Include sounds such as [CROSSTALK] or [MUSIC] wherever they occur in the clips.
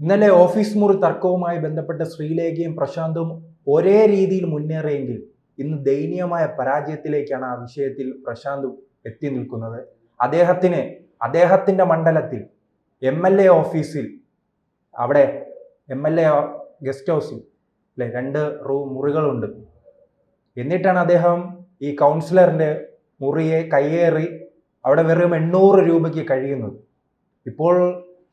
ഇന്നലെ ഓഫീസ് മുറി തർക്കവുമായി ബന്ധപ്പെട്ട ശ്രീലേഖയും പ്രശാന്തും ഒരേ രീതിയിൽ മുന്നേറിയെങ്കിൽ ഇന്ന് ദയനീയമായ പരാജയത്തിലേക്കാണ് ആ വിഷയത്തിൽ പ്രശാന്ത് എത്തി നിൽക്കുന്നത്. അദ്ദേഹത്തിന് അദ്ദേഹത്തിന്റെ മണ്ഡലത്തിൽ എം എൽ എ ഓഫീസിൽ അവിടെ എം എൽ എ ഗസ്റ്റ് ഹൗസിൽ അല്ലെ രണ്ട് റൂ മുറികളുണ്ട്. എന്നിട്ടാണ് അദ്ദേഹം ഈ കൗൺസിലറിന്റെ മുറിയെ കയ്യേറി അവിടെ വെറും എണ്ണൂറ് രൂപയ്ക്ക് കഴിയുന്നത്. ഇപ്പോൾ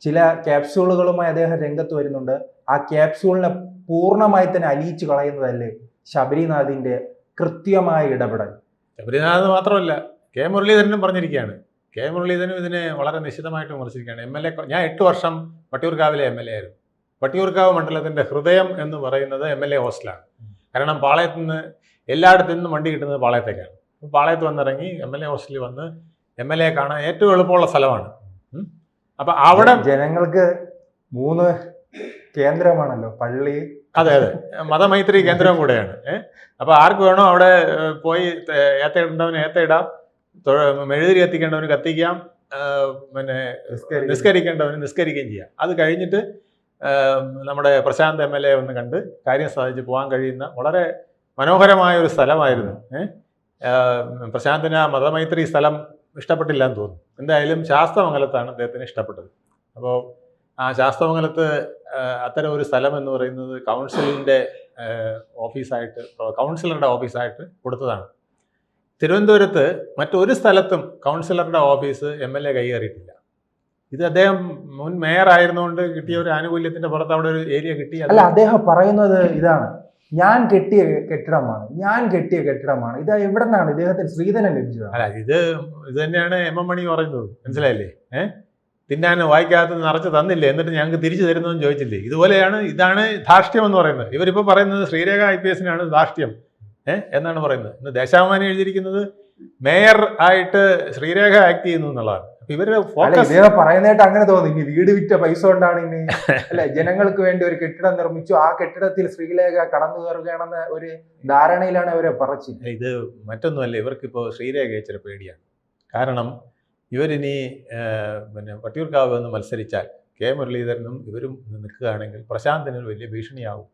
ചില ക്യാപ്സ്യൂളുകളുമായി അദ്ദേഹം രംഗത്ത് വരുന്നുണ്ട്. ആ ക്യാപ്സ്യൂളിനെ പൂർണമായി തന്നെ അലിയിച്ചു കളയുന്നതല്ലേ ശബരിനാഥിന്റെ കൃത്യമായ ഇടപെടൽ. ശബരിനാഥ് മാത്രമല്ല കെ മുരളീധരനും പറഞ്ഞിരിക്കുകയാണ്. കെ മുരളീധരനും ഇതിനെ വളരെ നിശിതമായിട്ട് വിമർശിക്കുകയാണ്. എം എൽ എ ഞാൻ എട്ട് വർഷം വട്ടിയൂർക്കാവിലെ എം എൽ എ ആയിരുന്നു. വട്ടിയൂർക്കാവ് മണ്ഡലത്തിന്റെ ഹൃദയം എന്ന് പറയുന്നത് എം എൽ എ ഹോസ്റ്റലാണ് കാരണം പാളയത്തു നിന്ന് എല്ലായിടത്തു നിന്നും വണ്ടി കിട്ടുന്നത് പാളയത്തേക്കാണ്. അപ്പോൾ പാളയത്ത് വന്നിറങ്ങി എം എൽ എ ഹോസ്റ്റലിൽ വന്ന് എം എൽ എ കാണാൻ ഏറ്റവും എളുപ്പമുള്ള സ്ഥലമാണ്. അപ്പൊ അവിടെ ജനങ്ങൾക്ക് മൂന്ന് കേന്ദ്രമാണല്ലോ പള്ളി. അതെ അതെ. മതമൈത്രി കേന്ദ്രവും കൂടെയാണ്. ഏഹ് അപ്പൊ ആർക്ക് വേണോ അവിടെ പോയി ഏത്തയിടേണ്ടവന് ഏത്തയിടാം മെഴുതിരി കത്തിക്കേണ്ടവന് കത്തിക്കാം. പിന്നെ നിസ്കരിക്കേണ്ടവന് നിസ്കരിക്കുകയും ചെയ്യാം. അത് കഴിഞ്ഞിട്ട് നമ്മുടെ പ്രശാന്ത് എം എൽ എ ഒന്ന് കണ്ട് കാര്യം സാധിച്ച് പോകാൻ കഴിയുന്ന വളരെ മനോഹരമായ ഒരു സ്ഥലമായിരുന്നു. ഏഹ്, പ്രശാന്തിന് ആ മതമൈത്രി സ്ഥലം ഇഷ്ടപ്പെട്ടില്ല എന്ന് തോന്നുന്നു. എന്തായാലും ശാസ്തമംഗലത്താണ് അദ്ദേഹത്തിന് ഇഷ്ടപ്പെട്ടത്. അപ്പോൾ ആ ശാസ്തമംഗലത്ത് ഏഹ്, അത്തരം ഒരു സ്ഥലം എന്ന് പറയുന്നത് കൗൺസിലിന്റെ ഓഫീസായിട്ട് കൗൺസിലറുടെ ഓഫീസായിട്ട് കൊടുത്തതാണ്. തിരുവനന്തപുരത്ത് മറ്റൊരു സ്ഥലത്തും കൗൺസിലറുടെ ഓഫീസ് എം എൽ എ കൈയേറിയിട്ടില്ല. ഇത് അദ്ദേഹം മുൻ മേയർ ആയിരുന്നുകൊണ്ട് കിട്ടിയ ഒരു ആനുകൂല്യത്തിന്റെ പുറത്ത് അവിടെ ഒരു ഏരിയ കിട്ടിയത് അല്ല അദ്ദേഹം പറയുന്നത് ഇതാണ്. ഞാൻ കെട്ടിയ കെട്ടിടമാണ് ഞാൻ കെട്ടിയ കെട്ടിടമാണ്. ഇത് എവിടെ നിന്നാണ് ഇദ്ദേഹത്തിന് ശ്രീധരൻ ലഭിച്ചത്? അല്ല ഇത് ഇത് തന്നെയാണ് എം എം മണി പറയുന്നത്. മനസ്സിലായില്ലേ? ഏഹ് തിന്നാൻ വായിക്കാത്ത നിറച്ച് തന്നില്ലേ? എന്നിട്ട് ഞങ്ങൾക്ക് തിരിച്ചു തരുന്നതെന്ന് ചോദിച്ചില്ലേ? ഇതുപോലെയാണ് ഇതാണ് ധാർഷ്ട്യം എന്ന് പറയുന്നത്. ഇവരിപ്പോൾ പറയുന്നത് ശ്രീരേഖ ഐ പി എസിനാണ് ധാർഷ്ട്യം. ഏഹ് എന്നാണ് പറയുന്നത്. ഇന്ന് ദേശാഭിമാനി എഴുതിയിരിക്കുന്നത് മേയർ ആയിട്ട് ശ്രീരേഖ ആക്ട് ചെയ്യുന്നു എന്നുള്ളതാണ്. ഇവരുടെ ഫോക്കസ് പറയുന്നതായിട്ട് അങ്ങനെ തോന്നി. ഇനി വീട് വിറ്റ പൈസ കൊണ്ടാണ് ഇനി [LAUGHS] അല്ലെ ജനങ്ങൾക്ക് വേണ്ടി ഒരു കെട്ടിടം നിർമ്മിച്ചു. ആ കെട്ടിടത്തിൽ ശ്രീലേഖ കടന്നു കയറുകയാണെന്ന ഒരു ധാരണയിലാണ് അവരെ പറച്ചു ഇത് മറ്റൊന്നുമല്ല. ഇവർക്കിപ്പോൾ ശ്രീലേഖ ഇച്ചിരി പേടിയാണ്. കാരണം ഇവരിനി പിന്നെ വട്ടിയൂർക്കാവ് എന്ന് മത്സരിച്ചാൽ കെ. മുരളീധരനും ഇവരും നിൽക്കുകയാണെങ്കിൽ പ്രശാന്തിന് ഒരു വലിയ ഭീഷണിയാവും.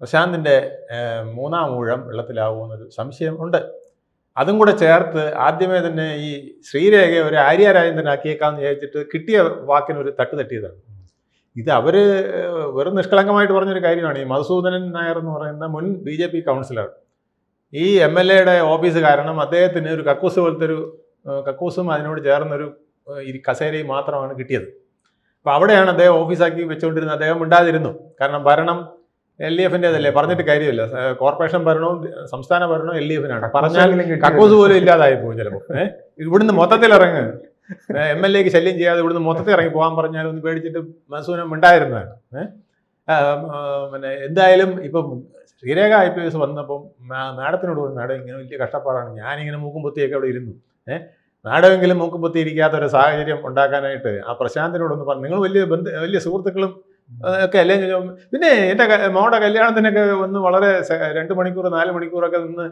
പ്രശാന്തിന്റെ മൂന്നാം ഊഴം വെള്ളത്തിലാവുമെന്നൊരു സംശയം ഉണ്ട്. അതും കൂടെ ചേർത്ത് ആദ്യമേ തന്നെ ഈ ശ്രീരേഖയെ ഒരു ആര്യ രാജേന്ദ്രനാക്കിയേക്കാന്ന് വിചാരിച്ചിട്ട് കിട്ടിയ വാക്കിന് ഒരു തട്ട് തട്ടിയതാണ്. ഇത് അവർ വെറും നിഷ്കളങ്കമായിട്ട് പറഞ്ഞൊരു കാര്യമാണ്. ഈ മധുസൂദനൻ നായർ എന്ന് പറയുന്ന മുൻ ബി ജെ പി കൗൺസിലർ ഈ എം എൽ എയുടെ ഓഫീസ് കാരണം അദ്ദേഹത്തിന് ഒരു കക്കൂസ് പോലത്തെ ഒരു കക്കൂസും അതിനോട് ചേർന്നൊരു ഈ കസേരയും മാത്രമാണ് കിട്ടിയത്. അപ്പോൾ അവിടെയാണ് അദ്ദേഹം ഓഫീസാക്കി വെച്ചുകൊണ്ടിരുന്നത് അദ്ദേഹം ഉണ്ടാതിരുന്നു കാരണം ഭരണം എൽ ഡി എഫിന്റെതല്ലേ പറഞ്ഞിട്ട് കാര്യമില്ല. കോർപ്പറേഷൻ ഭരണവും സംസ്ഥാന ഭരണവും എൽ ഡി എഫിനാണ് പറഞ്ഞാൽ കക്കൂസ് പോലും ഇല്ലാതായി പോകും ചിലപ്പോൾ ഏഹ് ഇവിടുന്ന് മൊത്തത്തിൽ ഇറങ്ങ്. എം എൽ എക്ക് ശല്യം ചെയ്യാതെ ഇവിടുന്ന് മൊത്തത്തിൽ ഇറങ്ങി പോകാൻ പറഞ്ഞാൽ ഒന്ന് പേടിച്ചിട്ട് മനസ്സൂനം ഉണ്ടായിരുന്നതാണ്. പിന്നെ എന്തായാലും ഇപ്പം ശ്രീരേഖ ഐ പി എസ് വന്നപ്പം മാഡത്തിനോട് പറഞ്ഞു മാഡം ഇങ്ങനെ വലിയ കഷ്ടപ്പാടാണ്. ഞാനിങ്ങനെ മൂക്കും പൊത്തിയൊക്കെ അവിടെ ഇരുന്നു. ഏഹ് മാഡമെങ്കിലും മൂക്കും പൊത്തി ഇരിക്കാത്ത ഒരു സാഹചര്യം ഉണ്ടാക്കാനായിട്ട് ആ പ്രശാന്തിനോടൊന്ന് പറഞ്ഞു നിങ്ങൾ വലിയ ബന്ധ വലിയ സുഹൃത്തുക്കളും ഒക്കെ അല്ലേ. പിന്നെ എന്റെ മോടെ കല്യാണത്തിനൊക്കെ ഒന്ന് വളരെ രണ്ട് മണിക്കൂർ നാല് മണിക്കൂറൊക്കെ നിന്ന്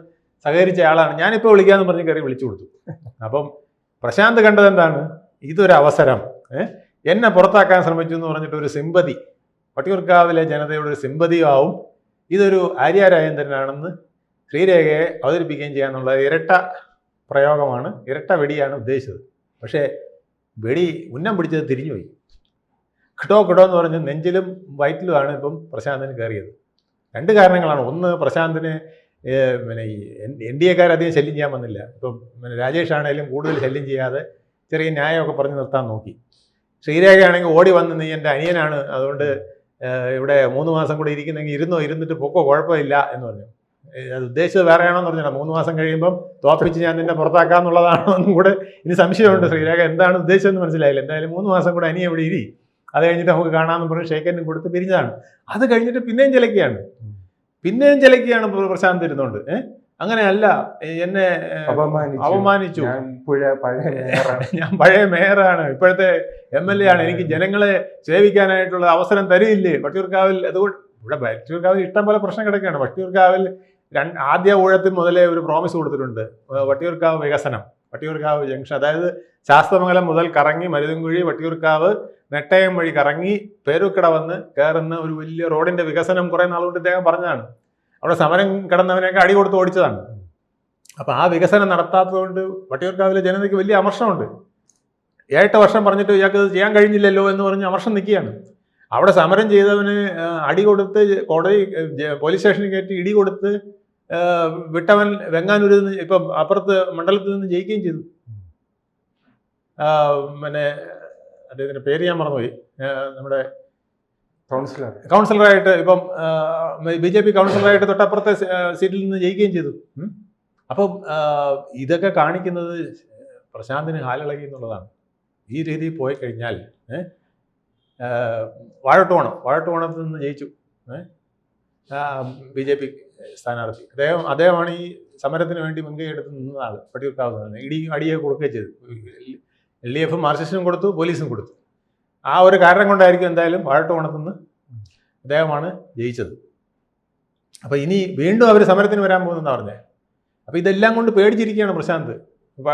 സഹകരിച്ച ആളാണ്. ഞാനിപ്പോൾ വിളിക്കാന്ന് പറഞ്ഞ് കയറി വിളിച്ചു കൊടുത്തു. അപ്പം പ്രശാന്ത് കണ്ടത് എന്താണ്? ഇതൊരു അവസരം. എന്നെ പുറത്താക്കാൻ ശ്രമിച്ചു എന്ന് പറഞ്ഞിട്ട് ഒരു സിമ്പതി വട്ടിയൂർക്കാവിലെ ജനതയുടെ ഒരു സിമ്പതിയാവും ഇതൊരു ആര്യ ശ്രീരേഖയെ അവതരിപ്പിക്കുകയും ചെയ്യാന്നുള്ള ഇരട്ട പ്രയോഗമാണ് ഇരട്ട വെടിയാണ് ഉദ്ദേശിച്ചത്. പക്ഷേ വെടി ഉന്നം പിടിച്ചത് തിരിഞ്ഞുപോയി. കിട്ടോ കിട്ടോ എന്ന് പറഞ്ഞ് നെഞ്ചിലും വയറ്റിലുമാണ് ഇപ്പം പ്രശാന്തന് കയറിയത്. രണ്ട് കാരണങ്ങളാണ്. ഒന്ന് പ്രശാന്തിന് പിന്നെ ഈ എൻ ഡി എക്കാർ അധികം ശല്യം ചെയ്യാൻ വന്നില്ല. ഇപ്പം പിന്നെ രാജേഷ് ആണെങ്കിലും കൂടുതൽ ശല്യം ചെയ്യാതെ ചെറിയ ന്യായമൊക്കെ പറഞ്ഞ് നിർത്താൻ നോക്കി. ശ്രീരേഖ ആണെങ്കിൽ ഓടി വന്ന് നീ എന്റെ അനിയനാണ്. അതുകൊണ്ട് ഇവിടെ മൂന്ന് മാസം കൂടെ ഇരിക്കുന്നെങ്കിൽ ഇരുന്നോ ഇരുന്നിട്ട് പൊക്കോ കുഴപ്പമില്ല എന്ന് പറഞ്ഞു. അത് ഉദ്ദേശിച്ചത് വേറെയാണോന്ന് പറഞ്ഞാൽ മൂന്ന് മാസം കഴിയുമ്പം തോപ്പിച്ച് ഞാൻ നിന്നെ പുറത്താക്കാന്നുള്ളതാണോ എന്നും കൂടെ ഇനി സംശയമുണ്ട്. ശ്രീരേഖ എന്താണ് ഉദ്ദേശിച്ചതെന്ന് മനസ്സിലായില്ല. എന്തായാലും മൂന്ന് മാസം കൂടെ അനിയ ഇവിടെ ഇരി. അത് കഴിഞ്ഞിട്ട് നമുക്ക് കാണാമെന്ന് പറഞ്ഞ് ഷേക്കനും കൊടുത്ത് പിരിഞ്ഞതാണ്. അത് കഴിഞ്ഞിട്ട് പിന്നെയും ചിലക്കുകയാണ് പിന്നെയും ചിലക്കുകയാണ് പ്രശാന്ത് ഇരുന്നുകൊണ്ട് ഏഹ് അങ്ങനെയല്ല എന്നെ അപമാനിച്ചു. ഞാൻ പഴയ മേയറാണ്. ഇപ്പോഴത്തെ എം എൽ എ ആണ്. എനിക്ക് ജനങ്ങളെ സേവിക്കാനായിട്ടുള്ള അവസരം തരില്ലേ? വട്ടിയൂർക്കാവിൽ അതുകൊണ്ട് ഇവിടെ വട്ടിയൂർക്കാവിൽ ഇഷ്ടം പോലെ പ്രശ്നം കിടക്കുകയാണ്. വട്ടിയൂർക്കാവിൽ രണ്ട് ആദ്യ ഊഴത്തിൽ മുതലേ ഒരു പ്രോമിസ് കൊടുത്തിട്ടുണ്ട്. വട്ടിയൂർക്കാവ് വികസനം. വട്ടിയൂർക്കാവ് ജംഗ്ഷൻ. അതായത് ശാസ്ത്രമംഗലം മുതൽ കറങ്ങി മരുതൻകുഴി വട്ടിയൂർക്കാവ് നെട്ടയം വഴി കറങ്ങി പേരുക്കട വന്ന് കയറുന്ന ഒരു വലിയ റോഡിന്റെ വികസനം കുറെ നാളുകൊണ്ട് ഇദ്ദേഹം പറഞ്ഞതാണ്. അവിടെ സമരം കിടന്നവനെയൊക്കെ അടി കൊടുത്ത് ഓടിച്ചതാണ്. അപ്പൊ ആ വികസനം നടത്താത്തതുകൊണ്ട് വട്ടിയൂർക്കാവിലെ ജനതയ്ക്ക് വലിയ അമർഷമുണ്ട്. ഏഴെട്ട് വർഷം പറഞ്ഞിട്ട് ഇയാൾക്ക് ഇത് ചെയ്യാൻ കഴിഞ്ഞില്ലല്ലോ എന്ന് പറഞ്ഞ് അമർഷം നിൽക്കുകയാണ്. അവിടെ സമരം ചെയ്തവന് അടി കൊടുത്ത് കോടതി പോലീസ് സ്റ്റേഷനിൽ കയറ്റി ഇടി കൊടുത്ത് വിട്ടവൻ വെങ്ങാനൂരിൽ നിന്ന് ഇപ്പം അപ്പുറത്ത് മണ്ഡലത്തിൽ നിന്ന് ജയിക്കുകയും ചെയ്തു. പിന്നെ അദ്ദേഹത്തിന്റെ പേര് ഞാൻ മറന്നുപോയി. നമ്മുടെ കൗൺസിലർ കൗൺസിലറായിട്ട് ഇപ്പം ബി ജെ പി കൗൺസിലറായിട്ട് തൊട്ടപ്പുറത്തെ സീറ്റിൽ നിന്ന് ജയിക്കുകയും ചെയ്തു. അപ്പം ഇതൊക്കെ കാണിക്കുന്നത് പ്രശാന്തിന് ഹാലിളകി എന്നുള്ളതാണ്. ഈ രീതിയിൽ പോയി കഴിഞ്ഞാൽ വാഴട്ടോണം വാഴട്ടോണത്തിൽ നിന്ന് ജയിച്ചു ബി ജെ പി സ്ഥാനാർത്ഥി. അദ്ദേഹം അദ്ദേഹമാണ് ഈ സമരത്തിന് വേണ്ടി മുൻകൈ എടുത്ത് നിന്ന ആൾ പട്ടിയൂർക്കാവ് ഇടി അടിയെ കൊടുക്കുകയും ചെയ്തു. എൽ ഡി എഫും മാർക്സിസ്റ്റും കൊടുത്തു പോലീസും കൊടുത്തു. ആ ഒരു കാരണം കൊണ്ടായിരിക്കും എന്തായാലും പാഴട്ട് നിന്ന് അദ്ദേഹമാണ് ജയിച്ചത്. അപ്പോൾ ഇനി വീണ്ടും അവർ സമരത്തിന് വരാൻ പോകുന്നെന്നാണ് പറഞ്ഞത് അപ്പോൾ ഇതെല്ലാം കൊണ്ട് പേടിച്ചിരിക്കുകയാണ് പ്രശാന്ത്.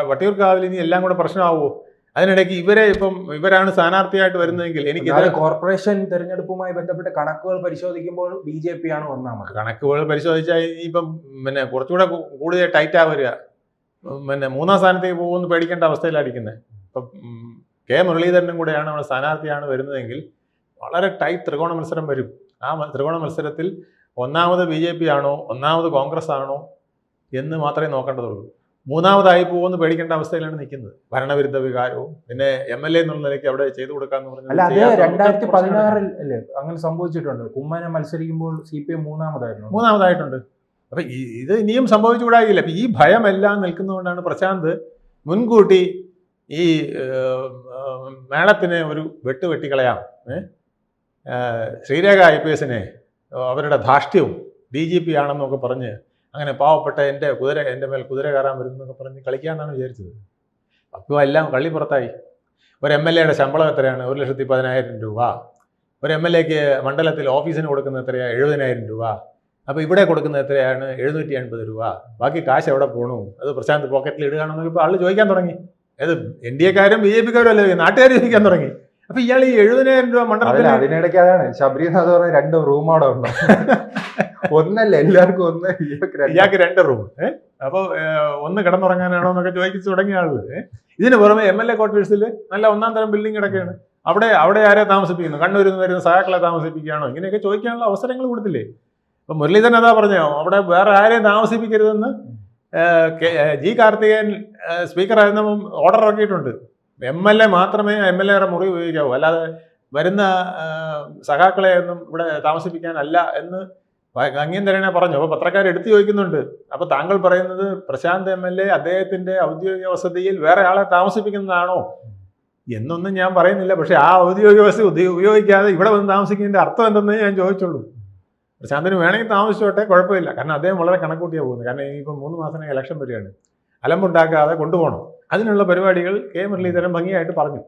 വട്ടിയൂർക്കാവിൽ ഇനി എല്ലാം കൂടെ പ്രശ്നമാവുമോ അതിനിടയ്ക്ക് ഇവരെ ഇപ്പം ഇവരാണ് സ്ഥാനാർത്ഥിയായിട്ട് വരുന്നതെങ്കിൽ എനിക്ക് കോർപ്പറേഷൻ തെരഞ്ഞെടുപ്പുമായി ബന്ധപ്പെട്ട കണക്കുകൾ പരിശോധിക്കുമ്പോൾ ബി ജെ പി ആണ് ഒന്നാമത്. കണക്കുകൾ പരിശോധിച്ചാൽ ഇനിയിപ്പം പിന്നെ കുറച്ചുകൂടെ കൂടുതൽ ടൈറ്റാ വരിക. പിന്നെ മൂന്നാം സ്ഥാനത്തേക്ക് പോകുമെന്ന് പേടിക്കേണ്ട അവസ്ഥയിലായിരിക്കുന്നത് ഇപ്പം കെ മുരളീധരനും കൂടെയാണ് നമ്മുടെ സ്ഥാനാർത്ഥിയാണ് വരുന്നതെങ്കിൽ വളരെ ടൈറ്റ് ത്രികോണ മത്സരം വരും. ആ ത്രികോണ മത്സരത്തിൽ ഒന്നാമത് ബി ജെ പി ആണോ ഒന്നാമത് കോൺഗ്രസ് ആണോ എന്ന് മാത്രമേ നോക്കേണ്ടതുള്ളൂ. മൂന്നാമതായി പോകുമെന്ന് പേടിക്കേണ്ട അവസ്ഥയിലാണ് നിൽക്കുന്നത്. ഭരണവിരുദ്ധ വികാരവും പിന്നെ എം എൽ എ എന്നുള്ള നിലയ്ക്ക് അവിടെ ചെയ്തു കൊടുക്കാന്ന് ചെയ്യാത്ത രണ്ടായിരത്തി പതിനാറിൽ അല്ലേ? അങ്ങനെ സംഭവിച്ചിട്ടുണ്ട്. കുമ്മനെ മത്സരിക്കുമ്പോൾ സി പി എം മൂന്നാമതായിരുന്നു. മൂന്നാമതായിട്ടുണ്ട്. അപ്പൊ ഇത് ഇനിയും സംഭവിച്ചുകൂടായില്ല. അപ്പൊ ഈ ഭയമെല്ലാം നിൽക്കുന്നതുകൊണ്ടാണ് പ്രശാന്ത് മുൻകൂട്ടി ഈ ഏഹ്, ഒരു വെട്ട് വെട്ടിക്കളയാം. ശ്രീരേഖ ഐ പി എസിനെ അവരുടെ ധാർഷ്ട്യവും ഡി ജി പി ആണെന്നൊക്കെ പറഞ്ഞ് അങ്ങനെ പാവപ്പെട്ട എന്റെ കുതിര എന്റെ മേൽ കുതിര കയറാൻ വരുന്നൊക്കെ പറഞ്ഞ് കളിക്കാന്നാണ് വിചാരിച്ചത്. അപ്പോൾ എല്ലാം കള്ളിപ്പുറത്തായി ഒരു എം എൽ എയുടെ ശമ്പളം എത്രയാണ്? ഒരു ലക്ഷത്തി പതിനായിരം രൂപ. ഒരു എം എൽ എക്ക് മണ്ഡലത്തിൽ ഓഫീസിന് കൊടുക്കുന്ന എത്രയാണ് എഴുപതിനായിരം രൂപ. അപ്പോൾ ഇവിടെ കൊടുക്കുന്നത് എത്രയാണ്? എഴുന്നൂറ്റി എൺപത് രൂപ. ബാക്കി കാശ് എവിടെ പോണു? അത് പ്രശാന്ത് പോക്കറ്റിൽ ഇടുകയാണെന്നൊക്കെ ഇപ്പോൾ ആൾ ചോദിക്കാൻ തുടങ്ങി. അത് എൻ ഡി എക്കാരും ബി ജെ പിക്കാരും അല്ലേ നാട്ടുകാർ ചോദിക്കാൻ തുടങ്ങി. അപ്പൊ ഇയാൾ ഈ എഴുപതിനായിരം രൂപ മണ്ഡലത്തിൽ അതിനിടയ്ക്ക് അതാണ്. ശബരിനാഥ് പറഞ്ഞ രണ്ട് റൂം അവിടെ ഉണ്ട്. ഒന്നല്ല എല്ലാവർക്കും ഒന്ന് ഇയാൾക്ക് രണ്ട്. റൂം ഏഹ് അപ്പോൾ ഒന്ന് കിടന്നുറങ്ങാനാണോ എന്നൊക്കെ ചോദിച്ചു തുടങ്ങിയ ആൾ. ഏ? ഇതിന് പുറമെ എം എൽ എ ക്വാർട്ടേഴ്സിൽ നല്ല ഒന്നാം തരം ബിൽഡിംഗ് കിടക്കുകയാണ് അവിടെ അവിടെ ആരെ താമസിപ്പിക്കുന്നു? കണ്ണൂരിൽ നിന്ന് വരുന്ന സഹാക്കളെ താമസിപ്പിക്കുകയാണോ? ഇങ്ങനെയൊക്കെ ചോദിക്കാനുള്ള അവസരങ്ങൾ കൊടുത്തില്ലേ? അപ്പൊ മുരളീധരൻ അതാ പറഞ്ഞോ അവിടെ വേറെ ആരെയും താമസിപ്പിക്കരുതെന്ന്? ജി കാർത്തികേയൻ സ്പീക്കറായിരുന്ന ഓർഡർ ഇറക്കിയിട്ടുണ്ട്. എം എൽ എ മാത്രമേ എം എൽ എയുടെ മുറി ഉപയോഗിക്കാവൂ. അല്ലാതെ വരുന്ന സഖാക്കളെയൊന്നും ഇവിടെ താമസിപ്പിക്കാനല്ല എന്ന് ഗംഗീൻ തരണെ പറഞ്ഞു. അപ്പോൾ പത്രക്കാർ എടുത്തു ചോദിക്കുന്നുണ്ട്. അപ്പോൾ താങ്കൾ പറയുന്നത് പ്രശാന്ത് എം എൽ എ അദ്ദേഹത്തിന്റെ ഔദ്യോഗിക വസതിയിൽ വേറെ ആളെ താമസിപ്പിക്കുന്നതാണോ? എന്നൊന്നും ഞാൻ പറയുന്നില്ല. പക്ഷേ ആ ഔദ്യോഗിക വസതി ഉപയോഗിക്കാതെ ഇവിടെ വന്ന് താമസിക്കുന്നതിന്റെ അർത്ഥം എന്തെന്ന് ഞാൻ ചോദിച്ചുള്ളൂ. പ്രശാന്തിന് വേണമെങ്കിൽ താമസിച്ചോട്ടെ കുഴപ്പമില്ല. കാരണം അദ്ദേഹം വളരെ കണക്കൂട്ടിയാണ് പോകുന്നത്. കാരണം ഇനിയിപ്പം മൂന്ന് മാസം ഇലക്ഷൻ വരികയാണ്. അലമ്പുണ്ടാക്കാതെ കൊണ്ടുപോകണം. അതിനുള്ള പരിപാടികൾ കെ മുരളീധരൻ ഭംഗിയായിട്ട് പറഞ്ഞു.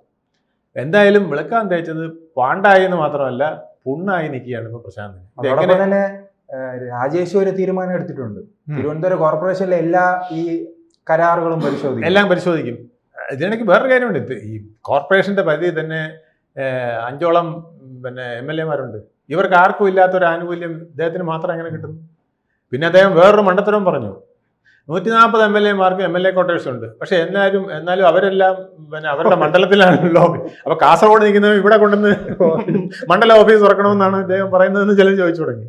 എന്തായാലും വിളക്കാൻ തേച്ചത് പാണ്ടായി എന്ന് മാത്രമല്ല പുണ്ണായി നിൽക്കുകയാണ് ഇപ്പൊ പ്രശാന്തിന്. തന്നെ രാജേഷ് ഒരു തീരുമാനം എടുത്തിട്ടുണ്ട്. തിരുവനന്തപുരം കോർപ്പറേഷനിലെ എല്ലാ ഈ കരാറുകളും പരിശോധിക്കും. എല്ലാം പരിശോധിക്കും. ഇതിനിടയ്ക്ക് വേറൊരു കാര്യമുണ്ട്. ഈ കോർപ്പറേഷന്റെ പരിധി തന്നെ അഞ്ചോളം പിന്നെ എം എൽ എമാരുണ്ട്. ഇവർക്ക് ആർക്കും ഇല്ലാത്തൊരു ആനുകൂല്യം ഇദ്ദേഹത്തിന് മാത്രം എങ്ങനെ കിട്ടുന്നു? പിന്നെ അദ്ദേഹം വേറൊരു മണ്ടത്തരം പറഞ്ഞു. നൂറ്റി നാൽപ്പത് എം എൽ എമാർക്ക് എം എൽ എ ക്വാർട്ടേഴ്സ് ഉണ്ട്. പക്ഷെ എന്നാലും എന്നാലും അവരെല്ലാം പിന്നെ അവരുടെ മണ്ഡലത്തിലാണല്ലോ [LAUGHS] അപ്പൊ കാസർഗോഡ് നിൽക്കുന്നവർ ഇവിടെ കൊണ്ടുവന്ന് [LAUGHS] മണ്ഡല ഓഫീസ് തുറക്കണമെന്നാണ് ഇദ്ദേഹം പറയുന്നതെന്ന് ചിലർ ചോദിച്ചു തുടങ്ങി.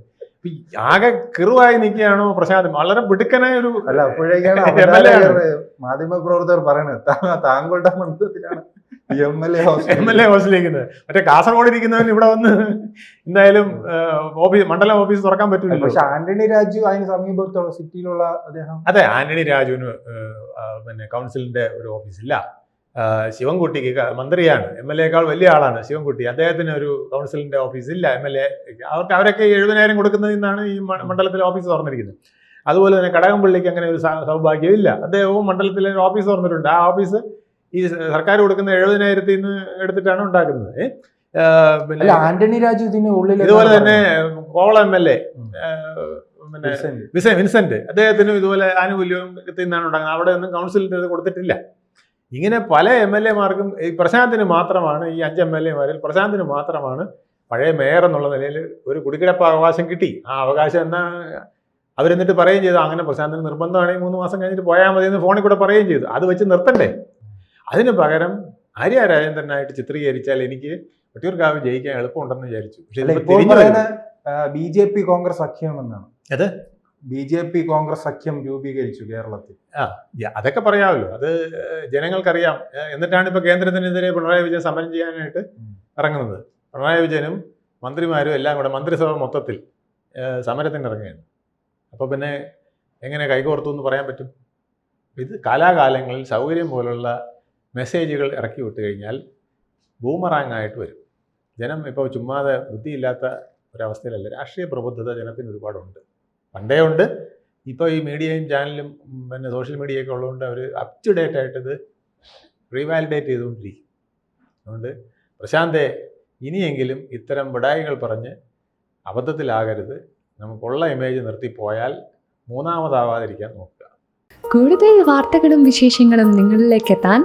ആകെ കിറുവായി നിൽക്കുകയാണോ പ്രശാന്ത്? വളരെ പിടുക്കനായ ഒരു അല്ല അപ്പോഴേക്കാണ്. [LAUGHS] മാധ്യമ പ്രവർത്തകർ പറയുന്നത് താ- താങ്കളുടെ മണ്ഡലത്തിലാണ്. M L A M L A ഹൗസിലിരിക്കുന്നത് മറ്റേ കാസർഗോഡ് ഇരിക്കുന്നവൻ ഇവിടെ വന്ന് എന്തായാലും ഓഫീസ് മണ്ഡലം ഓഫീസ് തുറക്കാൻ പറ്റില്ല പക്ഷെ ആന്റണി രാജു അതിന് സമീപത്തുള്ള സിറ്റിയിലുള്ള അദ്ദേഹം? അതെ ആന്റണി രാജുവിന് പിന്നെ കൗൺസിലിന്റെ ഒരു ഓഫീസില്ല. ഇല്ല ശിവൻകുട്ടിക്ക് മന്ത്രിയാണ്. എം എൽ എക്കാൾ വലിയ ആളാണ് ശിവൻകുട്ടി. അദ്ദേഹത്തിന് ഒരു കൗൺസിലിന്റെ ഓഫീസ് ഇല്ല എം എൽ എ അവർക്ക് അവരൊക്കെ എഴുപതിനായിരം കൊടുക്കുന്നതിൽ നിന്നാണ് ഈ മണ്ഡലത്തിൽ മണ്ഡലത്തിലെ ഓഫീസ് തുറന്നിരിക്കുന്നത്. അതുപോലെ തന്നെ കടകംപള്ളിക്ക് അങ്ങനെ ഒരു സ- സൗഭാഗ്യം ഇല്ല അദ്ദേഹവും മണ്ഡലത്തിലെ ഒരു ഓഫീസ് തുറന്നിട്ടുണ്ട്. ആ ഓഫീസ് ഈ സർക്കാർ കൊടുക്കുന്ന എഴുപതിനായിരത്തിൽ നിന്ന് എടുത്തിട്ടാണ് ഉണ്ടാക്കുന്നത്. പിന്നെ ആന്റണി രാജു ഇതിന് ഉള്ളിൽ ഇതുപോലെ തന്നെ കോവള എം എൽ എ പിന്നെ വിൻസെന്റ്. വിസ വിൻസെന്റ്. അദ്ദേഹത്തിനും ഇതുപോലെ ആനുകൂല്യവും നിന്നാണ് ഉണ്ടാക്കുന്നത്. അവിടെ ഒന്നും കൗൺസിലിന്റെ ഇത് കൊടുത്തിട്ടില്ല. ഇങ്ങനെ പല എം എൽ എമാർക്കും ഈ പ്രശാന്തിന് മാത്രമാണ് ഈ അഞ്ച് എം എൽ എമാരിൽ പ്രശാന്തിന് മാത്രമാണ് പഴയ മേയർ എന്നുള്ള നിലയിൽ ഒരു കുടിക്കിടപ്പ് അവകാശം കിട്ടി. ആ അവകാശം എന്നാ അവരെന്നിട്ട് പറയുകയും ചെയ്തു. അങ്ങനെ പ്രശാന്തിന് നിർബന്ധമാണെങ്കിൽ മൂന്ന് മാസം കഴിഞ്ഞിട്ട് പോയാൽ മതി എന്ന് ഫോണിൽ കൂടെ പറയുകയും ചെയ്തു. അത് വെച്ച് നിർത്തണ്ടേ? അതിന് പകരം ആര്യ രാജേന്ദ്രനായിട്ട് ചിത്രീകരിച്ചാൽ എനിക്ക് വട്ടിയൂർക്കാവ് ജയിക്കാൻ എളുപ്പമുണ്ടെന്ന് വിചാരിച്ചു. ബി ജെ പി കോൺഗ്രസ് സഖ്യം എന്നാണ്. അത്? ബി ജെ പി കോൺഗ്രസ് സഖ്യം രൂപീകരിച്ചു കേരളത്തിൽ. ആ അതൊക്കെ പറയാമല്ലോ. അത് ജനങ്ങൾക്കറിയാം. എന്നിട്ടാണ് ഇപ്പൊ കേന്ദ്രത്തിനെതിരെ പിണറായി വിജയൻ സമരം ചെയ്യാനായിട്ട് ഇറങ്ങുന്നത്. പിണറായി വിജയനും മന്ത്രിമാരും എല്ലാം കൂടെ മന്ത്രിസഭ മൊത്തത്തിൽ സമരത്തിന് ഇറങ്ങുകയാണ്. അപ്പോൾ പിന്നെ എങ്ങനെ കൈകോർത്തു എന്ന് പറയാൻ പറ്റും? ഇത് കാലാകാലങ്ങളിൽ സൗകര്യം പോലുള്ള മെസ്സേജുകൾ ഇറക്കി വിട്ട് കഴിഞ്ഞാൽ ബൂമറാങ് ആയിട്ട് വരും. ജനം ഇപ്പോൾ ചുമ്മാതെ ബുദ്ധിയില്ലാത്ത ഒരവസ്ഥയിലല്ല. രാഷ്ട്രീയ പ്രബുദ്ധത ജനത്തിന് ഒരുപാടുണ്ട്. പണ്ടേ ഉണ്ട്. ഇപ്പോൾ ഈ മീഡിയയും ചാനലും പിന്നെ സോഷ്യൽ മീഡിയയൊക്കെ ഉള്ളതുകൊണ്ട് അവർ അപ് ടു ഡേറ്റ് ആയിട്ട് ഇത് റീവാലിഡേറ്റ് ചെയ്തുകൊണ്ടിരിക്കും. അതുകൊണ്ട് പ്രശാന്തെ ഇനിയെങ്കിലും ഇത്തരം വിടായികൾ പറഞ്ഞ് അബദ്ധത്തിലാകരുത്. നമുക്കുള്ള ഇമേജ് നിർത്തി പോയാൽ മൂന്നാമതാവാതിരിക്കാൻ നോക്കുക. കൂടുതൽ വാർത്തകളും വിശേഷങ്ങളും നിങ്ങളിലേക്ക് എത്താൻ